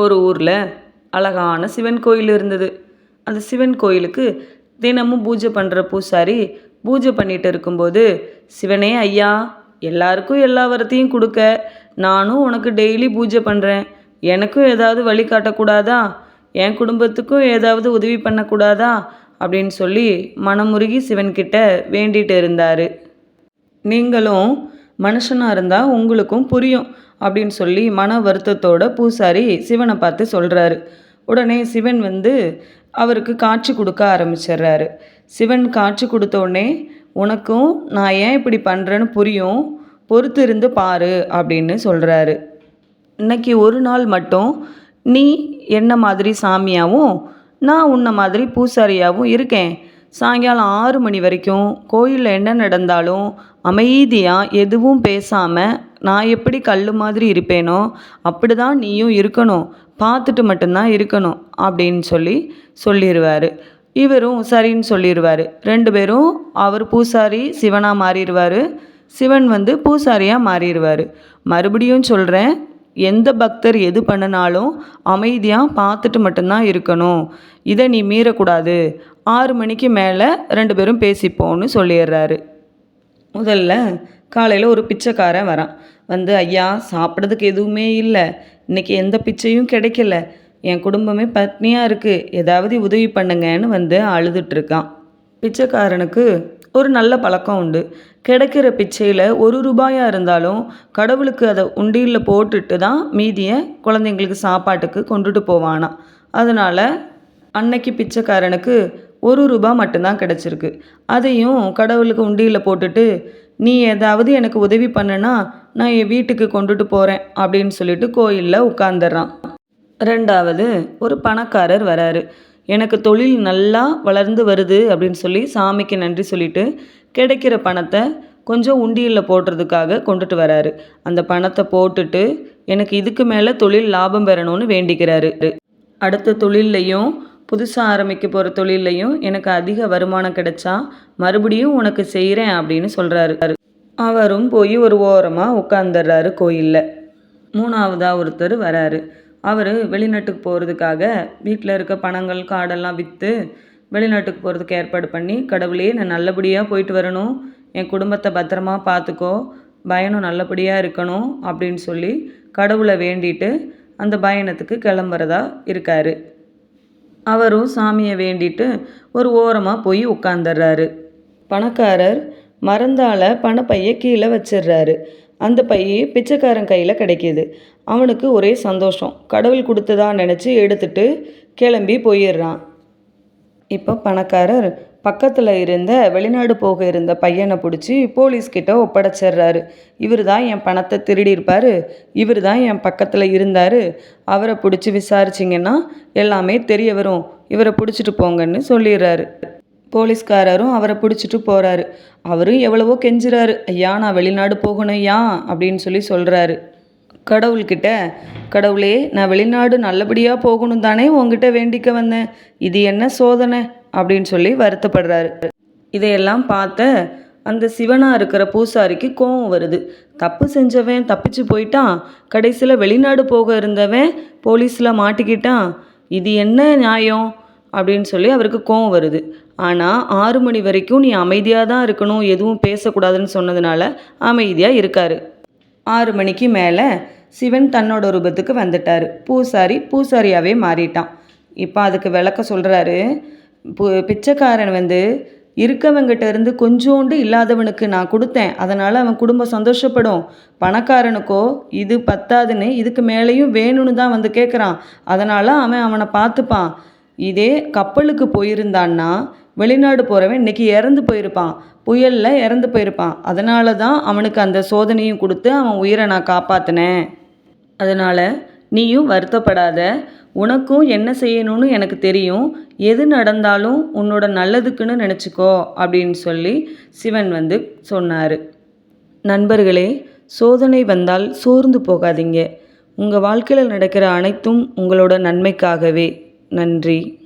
ஒரு ஊரில் அழகான சிவன் கோயில் இருந்தது. அந்த சிவன் கோயிலுக்கு தினமும் பூஜை பண்ணுற பூசாரி பூஜை பண்ணிட்டு இருக்கும்போது சிவனே ஐயா எல்லாருக்கும் எல்லா வரத்தையும் கொடுக்க. நானும் உனக்கு டெய்லி பூஜை பண்ணுறேன் எனக்கும் ஏதாவது வழி காட்டக்கூடாதா? என் குடும்பத்துக்கும் ஏதாவது உதவி பண்ணக்கூடாதா? அப்படின்னு சொல்லி மனமுருகி சிவன்கிட்ட வேண்டிட்டு இருந்தார். நீங்களும் மனுஷனாக இருந்தால் உங்களுக்கும் புரியும் அப்படின்னு சொல்லி மன வருத்தத்தோட பூசாரி சிவனை பார்த்து சொல்கிறாரு உடனே சிவன் வந்து அவருக்கு காட்சி கொடுக்க ஆரம்பிச்சிடுறாரு. சிவன் காட்சி கொடுத்த உடனே உனக்கும் நான் ஏன் இப்படி பண்ணுறேன்னு புரியும். பொறுத்து இருந்து பாரு அப்படின்னு சொல்கிறாரு இன்னைக்கு ஒரு நாள் மட்டும் நீ என்ன மாதிரி சாமியாகவும் நான் உன்னை மாதிரி பூசாரியாகவும் இருக்கேன். சாயங்காலம் ஆறு மணி வரைக்கும் கோயிலில் என்ன நடந்தாலும் அமைதியாக எதுவும் பேசாமல் நான் எப்படி கல் மாதிரி இருப்பேனோ அப்படி தான் நீயும் இருக்கணும். பார்த்துட்டு மட்டும்தான் இருக்கணும் அப்படின்னு சொல்லி சொல்லிடுவார் இவரும் சரின்னு சொல்லிடுவார் ரெண்டு பேரும் அவர் பூசாரி சிவனாக மாறிடுவார் சிவன் வந்து பூசாரியாக மாறிடுவார் மறுபடியும் சொல்கிறேன் எந்த பக்தர் எது பண்ணினாலும் அமைதியாக பார்த்துட்டு மட்டும்தான் இருக்கணும். இதை நீ மீறக்கூடாது. ஆறு மணிக்கு மேலே ரெண்டு பேரும் பேசிப்போன்னு சொல்லிடுறாரு. முதல்ல காலையில் ஒரு பிச்சைக்காரன் வரான். வந்து ஐயா சாப்பிட்றதுக்கு எதுவுமே இல்லை. இன்னைக்கு எந்த பிச்சையும் கிடைக்கல. என் குடும்பமே பத்னியாக இருக்குது ஏதாவது உதவி பண்ணுங்கன்னு வந்து அழுதுட்ருக்கான் பிச்சைக்காரனுக்கு ஒரு நல்ல பழக்கம் உண்டு. கிடைக்கிற பிச்சையில் ஒரு ரூபாயாக இருந்தாலும் கடவுளுக்கு அதை உண்டியில் போட்டுட்டு தான் மீதியை குழந்தைங்களுக்கு சாப்பாட்டுக்கு கொண்டுட்டு போவானா அதனால் அன்னைக்கு பிச்சைக்காரனுக்கு ஒரு ரூபா மட்டும்தான் கிடச்சிருக்கு. அதையும் கடவுளுக்கு உண்டியில் போட்டுட்டு நீ ஏதாவது எனக்கு உதவி பண்ணனா நான் என் வீட்டுக்கு கொண்டுட்டு போகிறேன் அப்படின்னு சொல்லிட்டு கோயிலில் உட்காந்துடுறான் ரெண்டாவது ஒரு பணக்காரர் வராரு. எனக்கு தொழில் நல்லா வளர்ந்து வருது அப்படின்னு சொல்லி சாமிக்கு நன்றி சொல்லிட்டு கிடைக்கிற பணத்தை கொஞ்சம் உண்டியலில் போடுறதுக்காக கொண்டுட்டு வராரு. அந்த பணத்தை போட்டுட்டு எனக்கு இதுக்கு மேலே தொழில் லாபம் பெறணும்னு வேண்டிக்கிறாரு. அடுத்த தொழில்லையும் புதுசாக ஆரம்பிக்க போகிற தொழில்லையும் எனக்கு அதிக வருமானம் கிடைச்சா மறுபடியும் உனக்கு செய்கிறேன் அப்படின்னு சொல்கிறாரு அவரும் போய் ஒரு ஓரமாக உட்காந்துடுறாரு கோயிலில். மூணாவதாக ஒருத்தர் வராரு. அவர் வெளிநாட்டுக்கு போகிறதுக்காக வீட்டில் இருக்க பணங்கள் காடெல்லாம் விற்று வெளிநாட்டுக்கு போகிறதுக்கு ஏற்பாடு பண்ணி கடவுளே நான் நல்லபடியாக போயிட்டு வரணும். என் குடும்பத்தை பத்திரமா பார்த்துக்கோ பயணம் நல்லபடியாக இருக்கணும். அப்படின்னு சொல்லி கடவுளை வேண்டிட்டு அந்த பயணத்துக்கு கிளம்புறதா இருக்கார். அவரும் சாமியை வேண்டிட்டு ஒரு ஓரமாக போய் உட்காந்துடுறாரு பணக்காரர் மறந்தால பணப்பையை கீழே வச்சிடுறாரு அந்த பைய பிச்சைக்காரன் கையில் கிடைக்கிது. அவனுக்கு ஒரே சந்தோஷம். கடவுள் கொடுத்ததா நினச்சி எடுத்துட்டு கிளம்பி போயிடுறான். இப்போ பணக்காரர் பக்கத்தில் இருந்த வெளிநாடு போக இருந்த பையனை பிடிச்சி போலீஸ்கிட்ட ஒப்படைச்சிடுறாரு இவர் தான் என் பணத்தை திருடியிருப்பார். இவர் தான் என் பக்கத்தில் இருந்தார். அவரை பிடிச்சி விசாரிச்சிங்கன்னா எல்லாமே தெரிய வரும். இவரை பிடிச்சிட்டு போங்கன்னு சொல்லிடுறாரு போலீஸ்காரரும் அவரை பிடிச்சிட்டு போகிறாரு அவரும் எவ்வளவோ கெஞ்சுறாரு. ஐயா நான் வெளிநாடு போகணும் ஐயா அப்படின்னு சொல்லி சொல்கிறாரு கடவுள்கிட்ட கடவுளே நான் வெளிநாடு நல்லபடியாக போகணும் தானே உங்ககிட்ட வேண்டிக்க வந்தேன். இது என்ன சோதனை? அப்படின்னு சொல்லி வருத்தப்படுறாரு. இதையெல்லாம் பார்த்த அந்த சிவனாக இருக்கிற பூசாரிக்கு கோவம் வருது. தப்பு செஞ்சவன் தப்பிச்சு போயிட்டான். கடைசியில் வெளிநாடு போக இருந்தவன் போலீஸில் மாட்டிக்கிட்டான். இது என்ன நியாயம்? அப்படின்னு சொல்லி அவருக்கு கோவம் வருது. ஆனால் ஆறு மணி வரைக்கும் நீ அமைதியாக தான் இருக்கணும் எதுவும் பேசக்கூடாதுன்னு சொன்னதுனால அமைதியாக இருக்காரு. ஆறு மணிக்கு மேலே சிவன் தன்னோட ரூபத்துக்கு வந்துட்டார். பூசாரி பூசாரியாகவே மாறிட்டான். இப்போ அதுக்கு விளக்க சொல்கிறாரு பிச்சைக்காரன் வந்து இருக்கவங்கிட்ட இருந்து கொஞ்சோண்டு இல்லாதவனுக்கு நான் கொடுத்தேன். அதனால் அவன் குடும்பம் சந்தோஷப்படும். பணக்காரனுக்கோ இது பத்தாதுன்னு இதுக்கு மேலேயும் வேணும்னு தான் வந்து கேட்குறான் அதனால் அவன் அவனை பார்த்துப்பான். இதே கப்பலுக்கு போயிருந்தான்னா வெளிநாடு போகிறவன் இன்றைக்கி இறந்து போயிருப்பான். புயலில் இறந்து போயிருப்பான். அதனால தான் அவனுக்கு அந்த சோதனையும் கொடுத்து அவன் உயிரை நான் காப்பாற்றினேன் அதனால் நீயும் வருத்தப்படாத. உனக்கும் என்ன செய்யணும்னு எனக்கு தெரியும். எது நடந்தாலும் உன்னோட நல்லதுக்குன்னு நினச்சிக்கோ அப்படின்னு சொல்லி சிவன் வந்து சொன்னார். நண்பர்களே சோதனை வந்தால் சோர்ந்து போகாதீங்க. உங்கள் வாழ்க்கையில் நடக்கிற அனைத்தும் உங்களோட நன்மைக்காகவே. நன்றி.